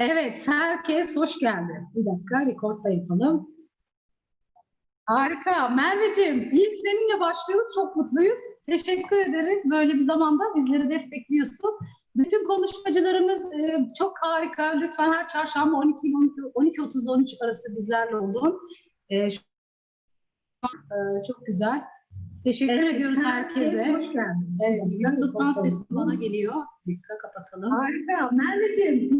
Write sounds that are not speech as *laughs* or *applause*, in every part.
Evet, herkes hoş geldi. Bir dakika, record da yapalım. Harika. Merveciğim, ilk seninle başlıyoruz. Çok mutluyuz. Teşekkür ederiz. Böyle bir zamanda bizleri destekliyorsun. Bütün konuşmacılarımız e, çok harika. Lütfen her çarşamba 12 ile 12 12.30'da 13 arası bizlerle olun. E, şu- e, çok güzel. Teşekkür ediyoruz herkese. Hoş geldin. Evet, YouTube'dan sesim bana geliyor. Dikkat kapatalım. Harika. Merveciğim.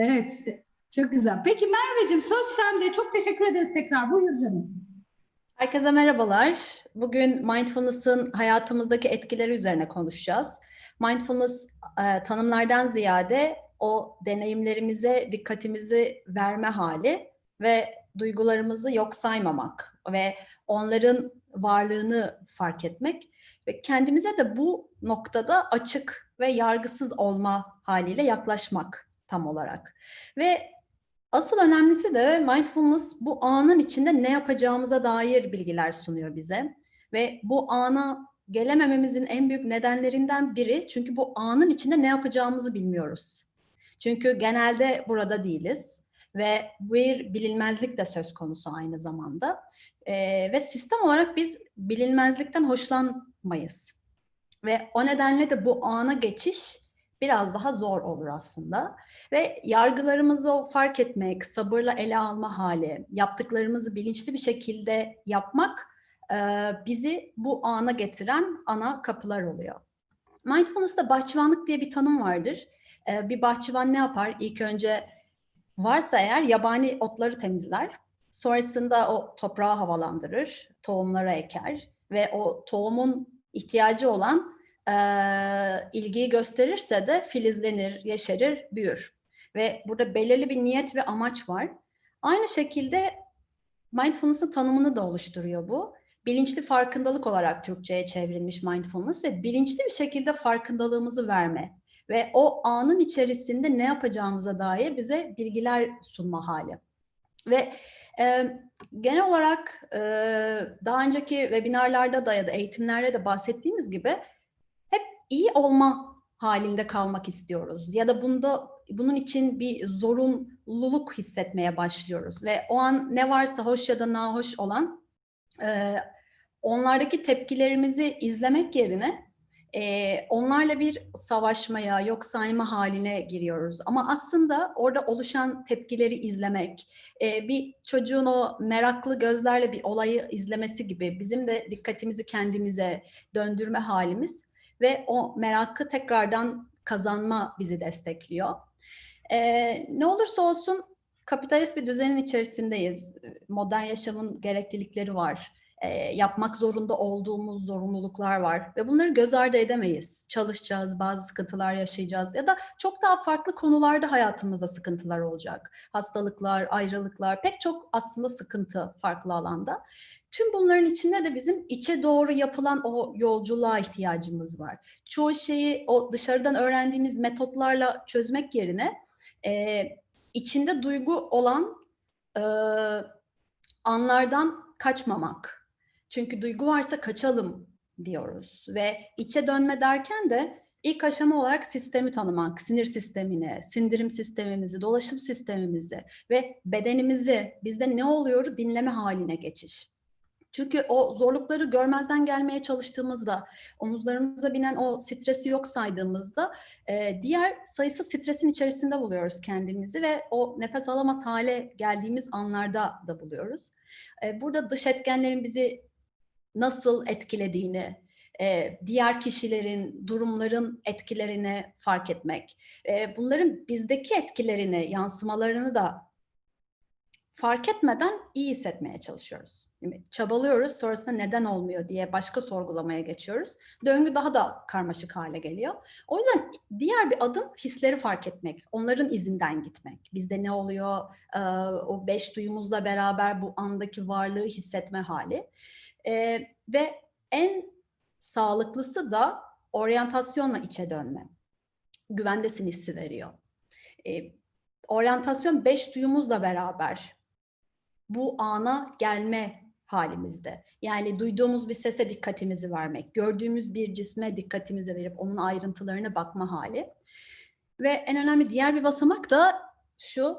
Evet, çok güzel. Peki Merveciğim söz sende. Çok teşekkür ederiz tekrar. Buyur canım. Herkese merhabalar. Bugün mindfulness'ın hayatımızdaki etkileri üzerine konuşacağız. Mindfulness e, tanımlardan ziyade o deneyimlerimize dikkatimizi verme hali ve duygularımızı yok saymamak ve onların varlığını fark etmek ve kendimize de bu noktada açık ve yargısız olma haliyle yaklaşmak tam olarak. Ve Asıl önemlisi de mindfulness bu anın içinde ne yapacağımıza dair bilgiler sunuyor bize. Ve bu ana gelemememizin en büyük nedenlerinden biri çünkü bu anın içinde ne yapacağımızı bilmiyoruz. Çünkü genelde burada değiliz ve bir bilinmezlik de söz konusu aynı zamanda. Ee, ve sistem olarak biz bilinmezlikten hoşlanmayız. Ve o nedenle de bu ana geçiş biraz daha zor olur aslında. Ve yargılarımızı fark etmek, sabırla ele alma hali, yaptıklarımızı bilinçli bir şekilde yapmak e, bizi bu ana getiren ana kapılar oluyor. Mindfulness'ta bahçıvanlık diye bir tanım vardır. E, bir bahçıvan ne yapar? İlk önce varsa eğer yabani otları temizler. Sonrasında o toprağı havalandırır, tohumlara eker ve o tohumun ihtiyacı olan e, ilgiyi gösterirse de filizlenir, yeşerir, büyür. Ve burada belirli bir niyet ve amaç var. Aynı şekilde mindfulness'ın tanımını da oluşturuyor bu. Bilinçli farkındalık olarak Türkçe'ye çevrilmiş mindfulness ve bilinçli bir şekilde farkındalığımızı verme ve o anın içerisinde ne yapacağımıza dair bize bilgiler sunma hali. Ve e, genel olarak e, daha önceki webinarlarda da ya da eğitimlerde de bahsettiğimiz gibi iyi olma halinde kalmak istiyoruz ya da bunda bunun için bir zorunluluk hissetmeye başlıyoruz ve o an ne varsa hoş ya da nahoş olan e, onlardaki tepkilerimizi izlemek yerine e, onlarla bir savaşmaya, yok sayma haline giriyoruz. Ama aslında orada oluşan tepkileri izlemek, e, bir çocuğun o meraklı gözlerle bir olayı izlemesi gibi bizim de dikkatimizi kendimize döndürme halimiz ve o merakı tekrardan kazanma bizi destekliyor. Ee, ne olursa olsun kapitalist bir düzenin içerisindeyiz. Modern yaşamın gereklilikleri var. Ee, yapmak zorunda olduğumuz zorunluluklar var ve bunları göz ardı edemeyiz. Çalışacağız, bazı sıkıntılar yaşayacağız ya da çok daha farklı konularda hayatımızda sıkıntılar olacak. Hastalıklar, ayrılıklar, pek çok aslında sıkıntı farklı alanda. Tüm bunların içinde de bizim içe doğru yapılan o yolculuğa ihtiyacımız var. Çoğu şeyi o dışarıdan öğrendiğimiz metotlarla çözmek yerine e, içinde duygu olan e, anlardan kaçmamak. Çünkü duygu varsa kaçalım diyoruz ve içe dönme derken de ilk aşama olarak sistemi tanımak, sinir sistemini, sindirim sistemimizi, dolaşım sistemimizi ve bedenimizi, bizde ne oluyor dinleme haline geçiş. Çünkü o zorlukları görmezden gelmeye çalıştığımızda, omuzlarımıza binen o stresi yok saydığımızda e, diğer sayısız stresin içerisinde buluyoruz kendimizi ve o nefes alamaz hale geldiğimiz anlarda da buluyoruz. E, burada dış etkenlerin bizi nasıl etkilediğini, e, diğer kişilerin, durumların etkilerini fark etmek, e, bunların bizdeki etkilerini, yansımalarını da fark etmeden iyi hissetmeye çalışıyoruz. Çabalıyoruz, sonrasında neden olmuyor diye başka sorgulamaya geçiyoruz. Döngü daha da karmaşık hale geliyor. O yüzden diğer bir adım hisleri fark etmek, onların izinden gitmek. Bizde ne oluyor, o beş duyumuzla beraber bu andaki varlığı hissetme hali. Ee, ve en sağlıklısı da oryantasyonla içe dönme. Güvendesin hissi veriyor. Ee, oryantasyon beş duyumuzla beraber bu ana gelme halimizde. Yani duyduğumuz bir sese dikkatimizi vermek, gördüğümüz bir cisme dikkatimizi verip onun ayrıntılarına bakma hali. Ve en önemli diğer bir basamak da şu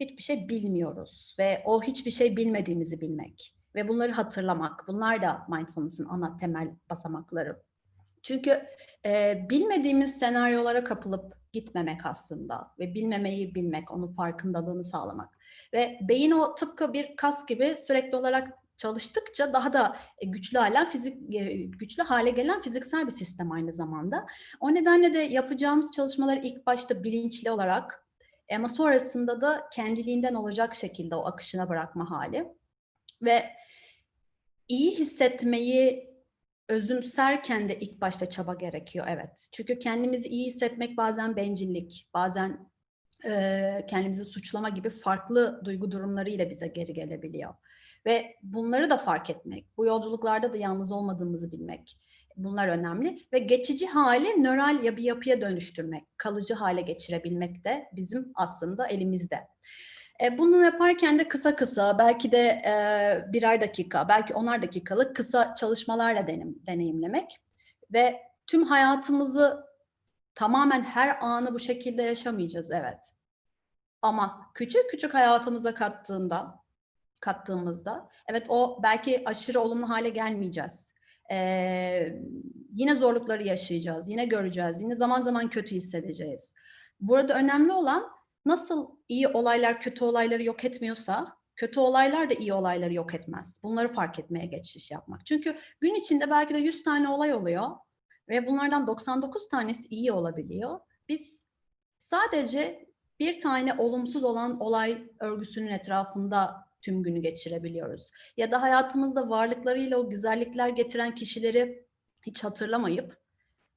hiçbir şey bilmiyoruz ve o hiçbir şey bilmediğimizi bilmek ve bunları hatırlamak. Bunlar da mindfulness'ın ana temel basamakları. Çünkü e, bilmediğimiz senaryolara kapılıp gitmemek aslında ve bilmemeyi bilmek, onun farkındalığını sağlamak. Ve beyin o tıpkı bir kas gibi sürekli olarak çalıştıkça daha da güçlü hale, fizik güçlü hale gelen fiziksel bir sistem aynı zamanda. O nedenle de yapacağımız çalışmaları ilk başta bilinçli olarak ama sonrasında da kendiliğinden olacak şekilde o akışına bırakma hali. Ve iyi hissetmeyi özümserken de ilk başta çaba gerekiyor evet. Çünkü kendimizi iyi hissetmek bazen bencillik, bazen e, kendimizi suçlama gibi farklı duygu durumlarıyla bize geri gelebiliyor. Ve bunları da fark etmek, bu yolculuklarda da yalnız olmadığımızı bilmek, bunlar önemli. Ve geçici hali nöral ya bir yapıya dönüştürmek, kalıcı hale geçirebilmek de bizim aslında elimizde. E, bunu yaparken de kısa kısa, belki de e, birer dakika, belki onar dakikalık kısa çalışmalarla denim, deneyimlemek ve tüm hayatımızı tamamen her anı bu şekilde yaşamayacağız, evet. Ama küçük küçük hayatımıza kattığında, kattığımızda, evet o belki aşırı olumlu hale gelmeyeceğiz. Ee, yine zorlukları yaşayacağız, yine göreceğiz, yine zaman zaman kötü hissedeceğiz. Burada önemli olan nasıl iyi olaylar kötü olayları yok etmiyorsa, kötü olaylar da iyi olayları yok etmez. Bunları fark etmeye geçiş yapmak. Çünkü gün içinde belki de 100 tane olay oluyor ve bunlardan 99 tanesi iyi olabiliyor. Biz sadece bir tane olumsuz olan olay örgüsünün etrafında tüm günü geçirebiliyoruz. Ya da hayatımızda varlıklarıyla o güzellikler getiren kişileri hiç hatırlamayıp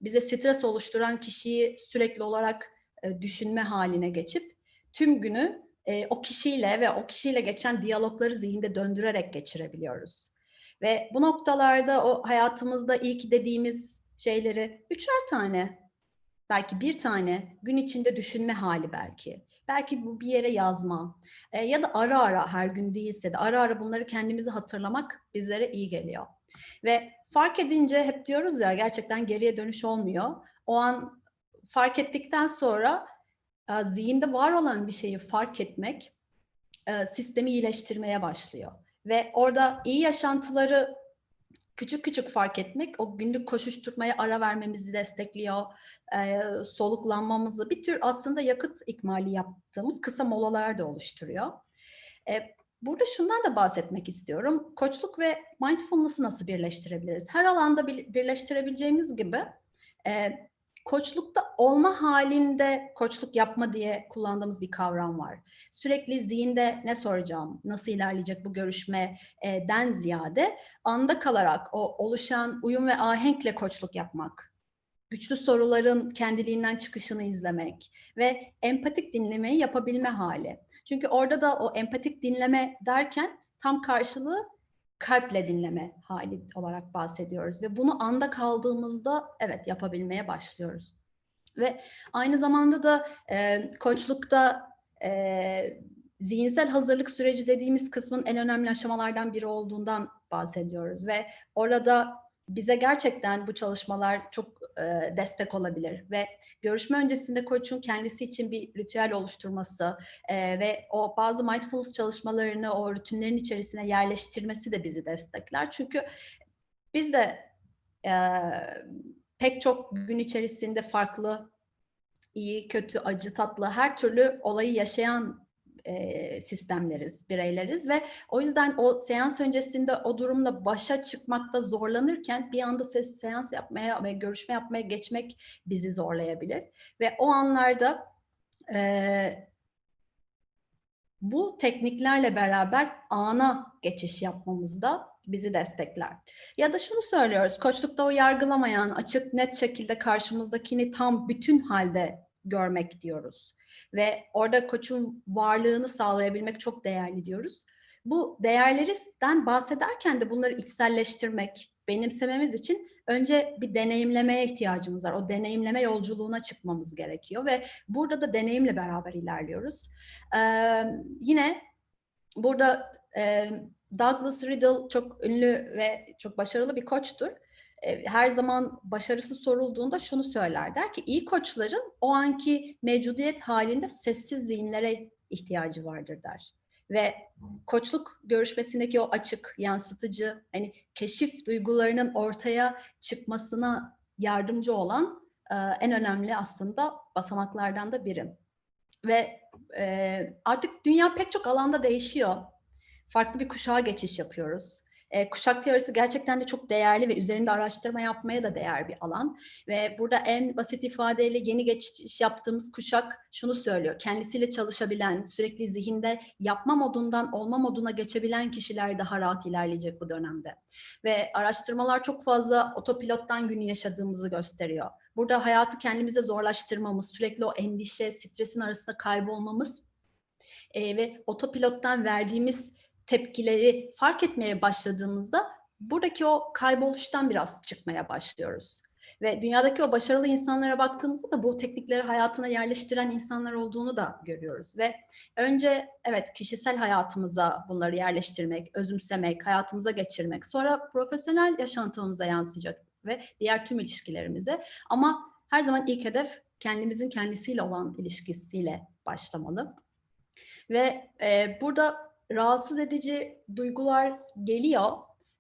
bize stres oluşturan kişiyi sürekli olarak e, düşünme haline geçip tüm günü e, o kişiyle ve o kişiyle geçen diyalogları zihinde döndürerek geçirebiliyoruz. Ve bu noktalarda o hayatımızda ilk dediğimiz şeyleri üçer tane, belki bir tane gün içinde düşünme hali belki. Belki bu bir yere yazma e, ya da ara ara her gün değilse de ara ara bunları kendimizi hatırlamak bizlere iyi geliyor. Ve fark edince hep diyoruz ya gerçekten geriye dönüş olmuyor. O an fark ettikten sonra e, zihinde var olan bir şeyi fark etmek e, sistemi iyileştirmeye başlıyor. Ve orada iyi yaşantıları küçük küçük fark etmek o günlük koşuşturmaya ara vermemizi destekliyor. E, soluklanmamızı bir tür aslında yakıt ikmali yaptığımız kısa molalar da oluşturuyor. E, burada şundan da bahsetmek istiyorum. Koçluk ve mindfulness'ı nasıl birleştirebiliriz? Her alanda birleştirebileceğimiz gibi koçlukta olma halinde koçluk yapma diye kullandığımız bir kavram var. Sürekli zihinde ne soracağım, nasıl ilerleyecek bu görüşmeden ziyade anda kalarak o oluşan uyum ve ahenkle koçluk yapmak. Güçlü soruların kendiliğinden çıkışını izlemek ve empatik dinlemeyi yapabilme hali. Çünkü orada da o empatik dinleme derken tam karşılığı kalple dinleme hali olarak bahsediyoruz ve bunu anda kaldığımızda evet yapabilmeye başlıyoruz. Ve aynı zamanda da e, koçlukta e, zihinsel hazırlık süreci dediğimiz kısmın en önemli aşamalardan biri olduğundan bahsediyoruz ve orada bize gerçekten bu çalışmalar çok e, destek olabilir ve görüşme öncesinde koçun kendisi için bir ritüel oluşturması e, ve o bazı mindfulness çalışmalarını o rutinlerin içerisine yerleştirmesi de bizi destekler. Çünkü biz de e, pek çok gün içerisinde farklı iyi, kötü, acı, tatlı her türlü olayı yaşayan e, sistemleriz, bireyleriz ve o yüzden o seans öncesinde o durumla başa çıkmakta zorlanırken bir anda ses seans yapmaya ve görüşme yapmaya geçmek bizi zorlayabilir ve o anlarda e, bu tekniklerle beraber ana geçiş yapmamızda bizi destekler. Ya da şunu söylüyoruz, koçlukta o yargılamayan, açık, net şekilde karşımızdakini tam bütün halde görmek diyoruz. Ve orada koçun varlığını sağlayabilmek çok değerli diyoruz. Bu değerlerden bahsederken de bunları içselleştirmek, benimsememiz için önce bir deneyimlemeye ihtiyacımız var. O deneyimleme yolculuğuna çıkmamız gerekiyor ve burada da deneyimle beraber ilerliyoruz. Ee, yine burada e, Douglas Riddle çok ünlü ve çok başarılı bir koçtur her zaman başarısı sorulduğunda şunu söyler. Der ki iyi koçların o anki mevcudiyet halinde sessiz zihinlere ihtiyacı vardır der. Ve koçluk görüşmesindeki o açık, yansıtıcı, hani keşif duygularının ortaya çıkmasına yardımcı olan e, en önemli aslında basamaklardan da biri. Ve e, artık dünya pek çok alanda değişiyor. Farklı bir kuşağa geçiş yapıyoruz. E, kuşak teorisi gerçekten de çok değerli ve üzerinde araştırma yapmaya da değer bir alan. Ve burada en basit ifadeyle yeni geçiş yaptığımız kuşak şunu söylüyor. Kendisiyle çalışabilen, sürekli zihinde yapma modundan olma moduna geçebilen kişiler daha rahat ilerleyecek bu dönemde. Ve araştırmalar çok fazla otopilottan günü yaşadığımızı gösteriyor. Burada hayatı kendimize zorlaştırmamız, sürekli o endişe, stresin arasında kaybolmamız e, ve otopilottan verdiğimiz tepkileri fark etmeye başladığımızda buradaki o kayboluştan biraz çıkmaya başlıyoruz. Ve dünyadaki o başarılı insanlara baktığımızda da bu teknikleri hayatına yerleştiren insanlar olduğunu da görüyoruz. Ve önce evet kişisel hayatımıza bunları yerleştirmek, özümsemek, hayatımıza geçirmek, sonra profesyonel yaşantımıza yansıyacak ve diğer tüm ilişkilerimize. Ama her zaman ilk hedef kendimizin kendisiyle olan ilişkisiyle başlamalı. Ve e, burada rahatsız edici duygular geliyor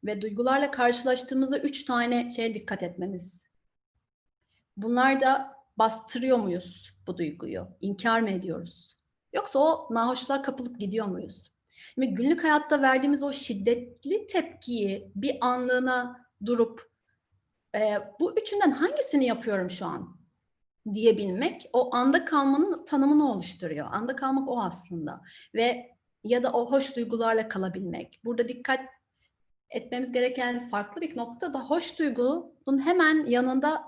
ve duygularla karşılaştığımızda üç tane şeye dikkat etmemiz. Bunlar da bastırıyor muyuz bu duyguyu? İnkar mı ediyoruz? Yoksa o nahoşluğa kapılıp gidiyor muyuz? Ve günlük hayatta verdiğimiz o şiddetli tepkiyi bir anlığına durup e, bu üçünden hangisini yapıyorum şu an diyebilmek o anda kalmanın tanımını oluşturuyor. Anda kalmak o aslında ve ya da o hoş duygularla kalabilmek. Burada dikkat etmemiz gereken farklı bir nokta da hoş duygunun hemen yanında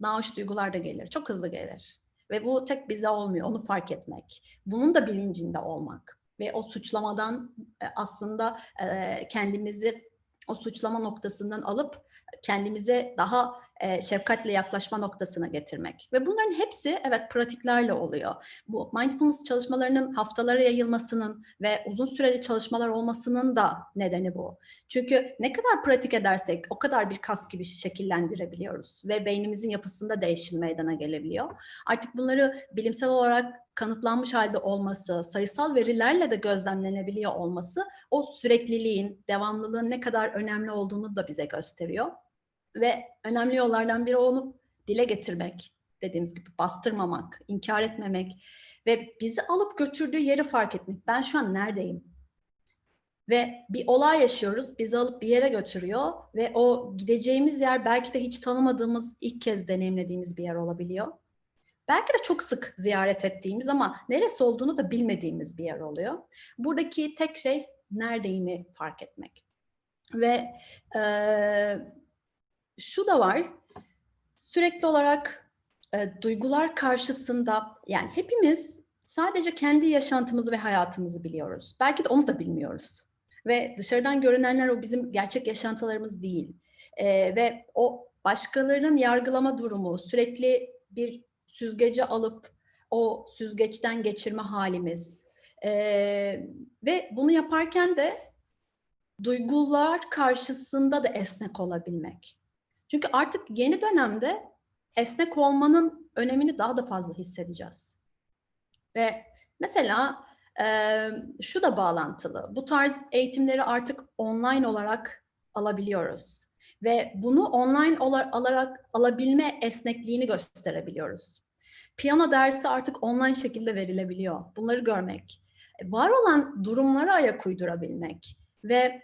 nahoş duygular da gelir. Çok hızlı gelir. Ve bu tek bize olmuyor. Onu fark etmek. Bunun da bilincinde olmak. Ve o suçlamadan e, aslında e, kendimizi o suçlama noktasından alıp kendimize daha e, şefkatle yaklaşma noktasına getirmek. Ve bunların hepsi evet pratiklerle oluyor. Bu mindfulness çalışmalarının haftalara yayılmasının ve uzun süreli çalışmalar olmasının da nedeni bu. Çünkü ne kadar pratik edersek o kadar bir kas gibi şekillendirebiliyoruz ve beynimizin yapısında değişim meydana gelebiliyor. Artık bunları bilimsel olarak kanıtlanmış halde olması, sayısal verilerle de gözlemlenebiliyor olması o sürekliliğin, devamlılığın ne kadar önemli olduğunu da bize gösteriyor. Ve önemli yollardan biri onu dile getirmek, dediğimiz gibi bastırmamak, inkar etmemek ve bizi alıp götürdüğü yeri fark etmek. Ben şu an neredeyim? Ve bir olay yaşıyoruz, bizi alıp bir yere götürüyor ve o gideceğimiz yer belki de hiç tanımadığımız, ilk kez deneyimlediğimiz bir yer olabiliyor. Belki de çok sık ziyaret ettiğimiz ama neresi olduğunu da bilmediğimiz bir yer oluyor. Buradaki tek şey neredeyimi fark etmek. Ve e, şu da var, sürekli olarak e, duygular karşısında yani hepimiz sadece kendi yaşantımızı ve hayatımızı biliyoruz. Belki de onu da bilmiyoruz. Ve dışarıdan görünenler o bizim gerçek yaşantılarımız değil. E, ve o başkalarının yargılama durumu, sürekli bir süzgeci alıp o süzgeçten geçirme halimiz. E, ve bunu yaparken de duygular karşısında da esnek olabilmek. Çünkü artık yeni dönemde esnek olmanın önemini daha da fazla hissedeceğiz. Ve mesela e, şu da bağlantılı. Bu tarz eğitimleri artık online olarak alabiliyoruz. Ve bunu online olarak alabilme esnekliğini gösterebiliyoruz. Piyano dersi artık online şekilde verilebiliyor. Bunları görmek. Var olan durumlara ayak uydurabilmek ve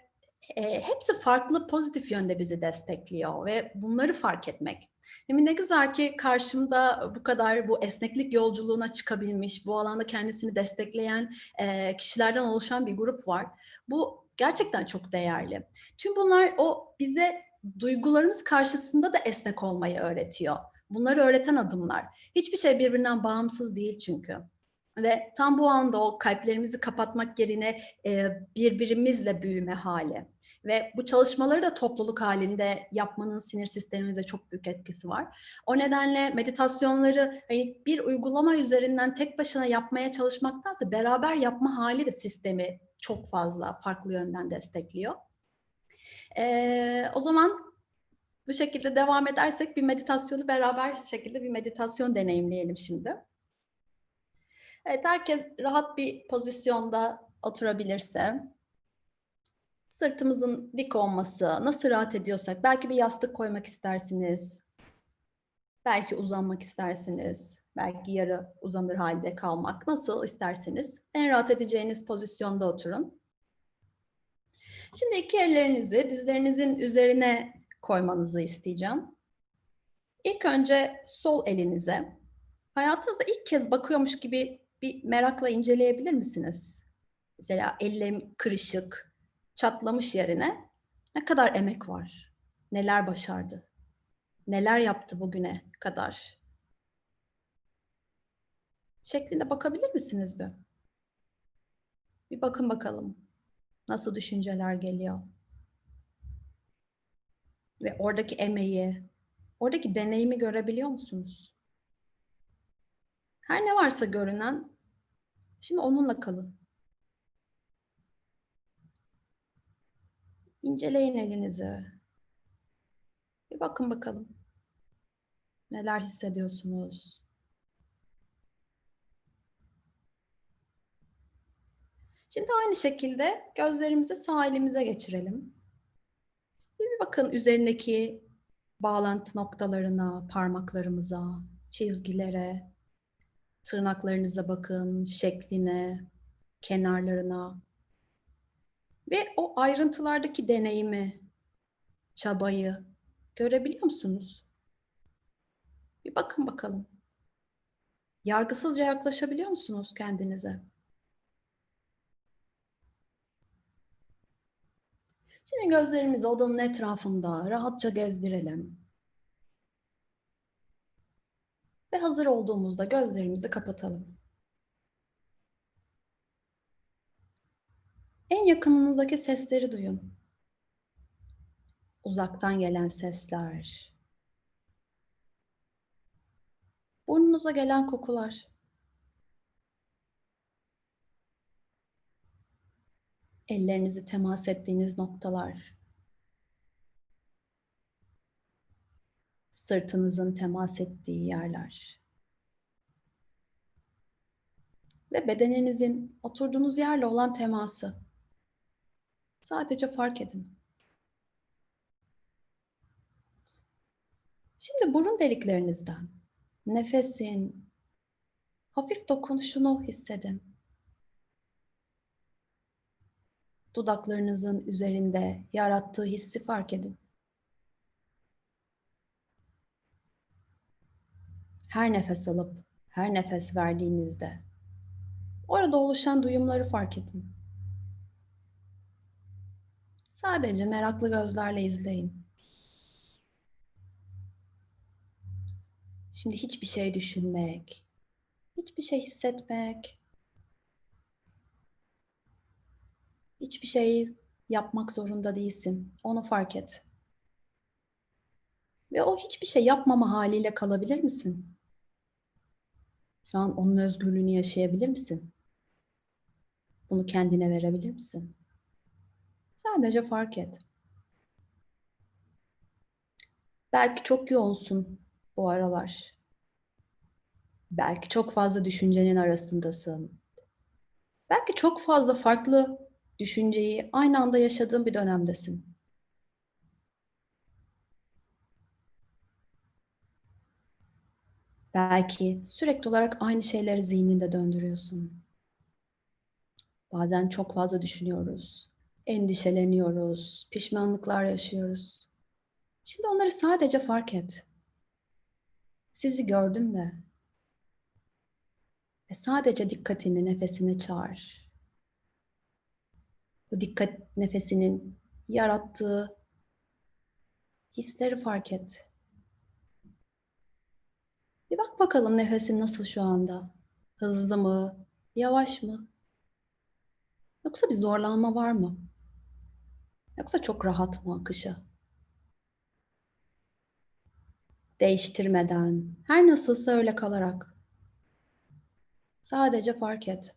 e, hepsi farklı pozitif yönde bizi destekliyor ve bunları fark etmek. Şimdi ne güzel ki karşımda bu kadar bu esneklik yolculuğuna çıkabilmiş, bu alanda kendisini destekleyen e, kişilerden oluşan bir grup var. Bu gerçekten çok değerli. Tüm bunlar o bize duygularımız karşısında da esnek olmayı öğretiyor. Bunları öğreten adımlar. Hiçbir şey birbirinden bağımsız değil çünkü. Ve tam bu anda o kalplerimizi kapatmak yerine e, birbirimizle büyüme hali. Ve bu çalışmaları da topluluk halinde yapmanın sinir sistemimize çok büyük etkisi var. O nedenle meditasyonları hani bir uygulama üzerinden tek başına yapmaya çalışmaktansa beraber yapma hali de sistemi çok fazla farklı yönden destekliyor. E, o zaman bu şekilde devam edersek bir meditasyonu beraber şekilde bir meditasyon deneyimleyelim şimdi. Evet, herkes rahat bir pozisyonda oturabilirse, sırtımızın dik olması, nasıl rahat ediyorsak, belki bir yastık koymak istersiniz, belki uzanmak istersiniz, belki yarı uzanır halde kalmak, nasıl isterseniz en rahat edeceğiniz pozisyonda oturun. Şimdi iki ellerinizi dizlerinizin üzerine koymanızı isteyeceğim. İlk önce sol elinize, hayatınızda ilk kez bakıyormuş gibi bir merakla inceleyebilir misiniz? Mesela ellerim kırışık, çatlamış yerine ne kadar emek var? Neler başardı? Neler yaptı bugüne kadar? Şeklinde bakabilir misiniz bir? Bir bakın bakalım. Nasıl düşünceler geliyor? Ve oradaki emeği, oradaki deneyimi görebiliyor musunuz? Her ne varsa görünen, şimdi onunla kalın. İnceleyin elinizi. Bir bakın bakalım. Neler hissediyorsunuz? Şimdi aynı şekilde gözlerimizi sağ elimize geçirelim. Bir bakın üzerindeki bağlantı noktalarına, parmaklarımıza, çizgilere, tırnaklarınıza bakın, şekline, kenarlarına ve o ayrıntılardaki deneyimi, çabayı görebiliyor musunuz? Bir bakın bakalım. Yargısızca yaklaşabiliyor musunuz kendinize? Şimdi gözlerimizi odanın etrafında rahatça gezdirelim. Ve hazır olduğumuzda gözlerimizi kapatalım. En yakınınızdaki sesleri duyun. Uzaktan gelen sesler. Burnunuza gelen kokular. Ellerinizi temas ettiğiniz noktalar. Sırtınızın temas ettiği yerler. Ve bedeninizin oturduğunuz yerle olan teması. Sadece fark edin. Şimdi burun deliklerinizden nefesin hafif dokunuşunu hissedin. Dudaklarınızın üzerinde yarattığı hissi fark edin. Her nefes alıp her nefes verdiğinizde orada oluşan duyumları fark edin. Sadece meraklı gözlerle izleyin. Şimdi hiçbir şey düşünmek, hiçbir şey hissetmek, hiçbir şey yapmak zorunda değilsin. Onu fark et. Ve o hiçbir şey yapmama haliyle kalabilir misin? Şu an onun özgürlüğünü yaşayabilir misin? Bunu kendine verebilir misin? Sadece fark et. Belki çok yoğunsun bu aralar. Belki çok fazla düşüncenin arasındasın. Belki çok fazla farklı düşünceyi aynı anda yaşadığın bir dönemdesin. Belki sürekli olarak aynı şeyleri zihninde döndürüyorsun. Bazen çok fazla düşünüyoruz, endişeleniyoruz, pişmanlıklar yaşıyoruz. Şimdi onları sadece fark et. Sizi gördüm de. Ve sadece dikkatini nefesine çağır. Bu dikkat nefesinin yarattığı hisleri fark et. Bir bak bakalım nefesin nasıl şu anda? Hızlı mı? Yavaş mı? Yoksa bir zorlanma var mı? Yoksa çok rahat mı akışı? Değiştirmeden, her nasılsa öyle kalarak. Sadece fark et.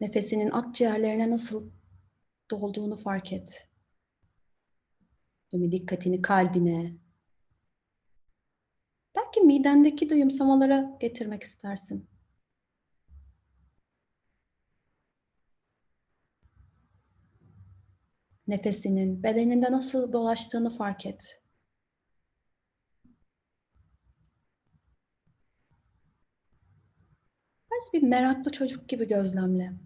Nefesinin akciğerlerine nasıl dolduğunu fark et. Tüm dikkatini kalbine. Belki midendeki duyumsamalara getirmek istersin. Nefesinin bedeninde nasıl dolaştığını fark et. Bence bir meraklı çocuk gibi gözlemle.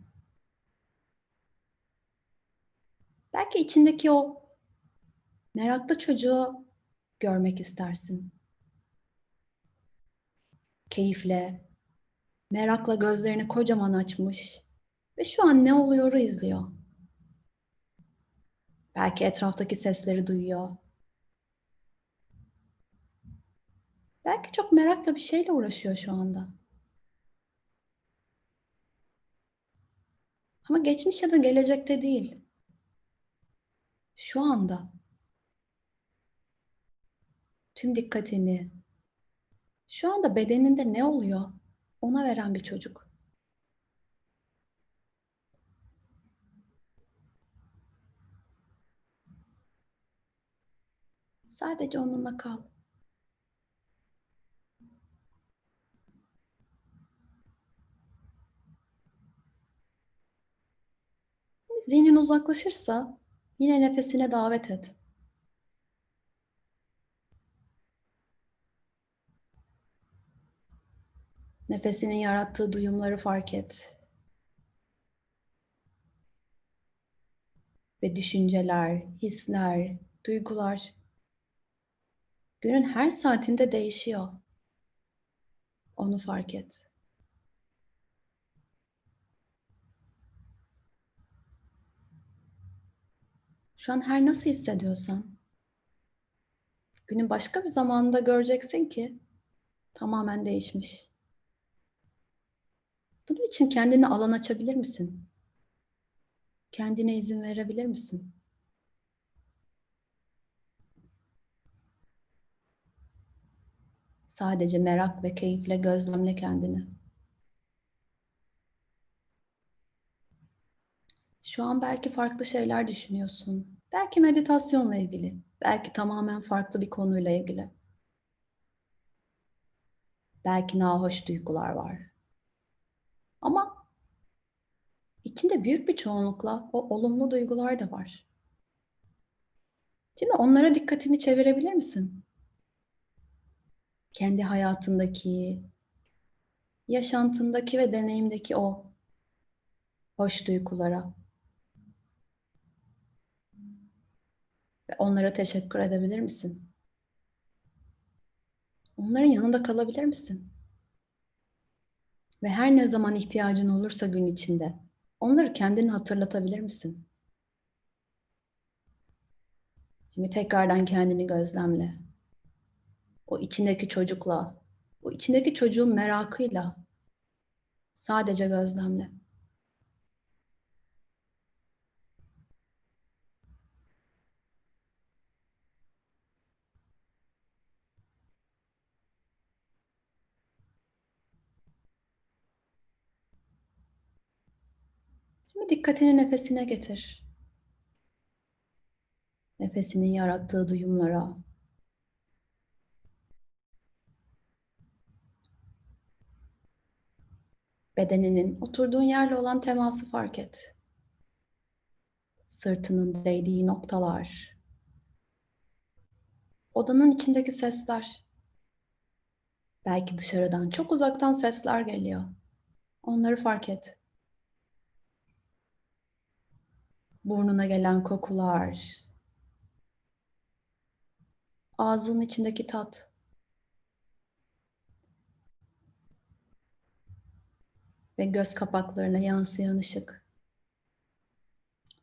Belki içindeki o meraklı çocuğu görmek istersin. Keyifle, merakla gözlerini kocaman açmış ve şu an ne oluyoru izliyor. Belki etraftaki sesleri duyuyor. Belki çok merakla bir şeyle uğraşıyor şu anda. Ama geçmiş ya da gelecekte değil. Şu anda. Tüm dikkatini şu anda bedeninde ne oluyor ona veren bir çocuk. Sadece onunla kal. Zihnin uzaklaşırsa yine nefesine davet et. Nefesinin yarattığı duyumları fark et. Ve düşünceler, hisler, duygular günün her saatinde değişiyor. Onu fark et. Şu an her nasıl hissediyorsan günün başka bir zamanında göreceksin ki tamamen değişmiş. Bunun için kendine alan açabilir misin? Kendine izin verebilir misin? Sadece merak ve keyifle gözlemle kendini. Şu an belki farklı şeyler düşünüyorsun. Belki meditasyonla ilgili, belki tamamen farklı bir konuyla ilgili. Belki nahoş duygular var. Ama içinde büyük bir çoğunlukla o olumlu duygular da var. Değil mi? Onlara dikkatini çevirebilir misin? Kendi hayatındaki, yaşantındaki ve deneyimdeki o hoş duygulara. Ve onlara teşekkür edebilir misin? Onların yanında kalabilir misin? Ve her ne zaman ihtiyacın olursa gün içinde onları kendini hatırlatabilir misin? Şimdi tekrardan kendini gözlemle. O içindeki çocukla, o içindeki çocuğun merakıyla sadece gözlemle. Şimdi dikkatini nefesine getir. Nefesinin yarattığı duyumlara. Bedeninin oturduğun yerle olan teması fark et. Sırtının değdiği noktalar. Odanın içindeki sesler. Belki dışarıdan çok uzaktan sesler geliyor. Onları fark et. Burnuna gelen kokular. Ağzının içindeki tat. Ve göz kapaklarına yansıyan ışık.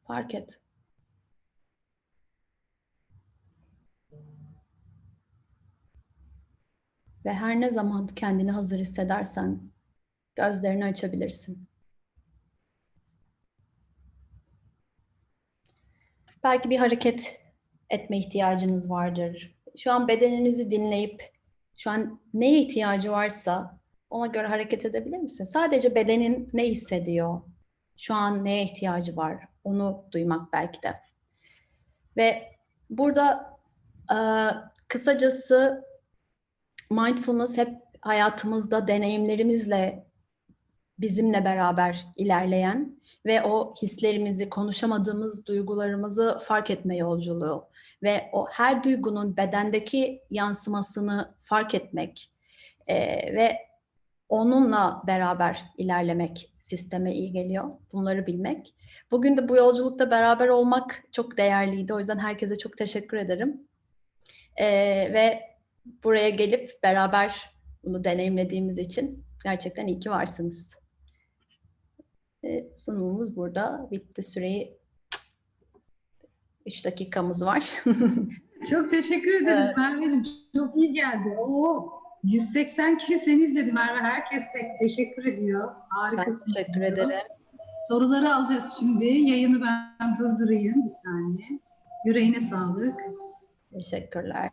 Fark et. Ve her ne zaman kendini hazır hissedersen gözlerini açabilirsin. Belki bir hareket etme ihtiyacınız vardır. Şu an bedeninizi dinleyip şu an neye ihtiyacı varsa ona göre hareket edebilir misin? Sadece bedenin ne hissediyor? Şu an neye ihtiyacı var? Onu duymak belki de. Ve Burada e, kısacası mindfulness hep hayatımızda deneyimlerimizle bizimle beraber ilerleyen ve o hislerimizi, konuşamadığımız duygularımızı fark etme yolculuğu ve o her duygunun bedendeki yansımasını fark etmek e, ve onunla beraber ilerlemek sisteme iyi geliyor. Bunları bilmek. Bugün de bu yolculukta beraber olmak çok değerliydi. O yüzden herkese çok teşekkür ederim. E, ve buraya gelip beraber bunu deneyimlediğimiz için gerçekten iyi ki varsınız. E, sunumumuz burada. Bitti süreyi 3 dakikamız var. *laughs* Çok teşekkür ederiz Evet. Merveciğim. Çok iyi geldi. Oo, 180 kişi seni izledi Merve. Herkes tek teşekkür ediyor. ben Harikasın. teşekkür diyor. ederim. Soruları alacağız şimdi. Yayını ben durdurayım bir saniye. Yüreğine sağlık. Teşekkürler.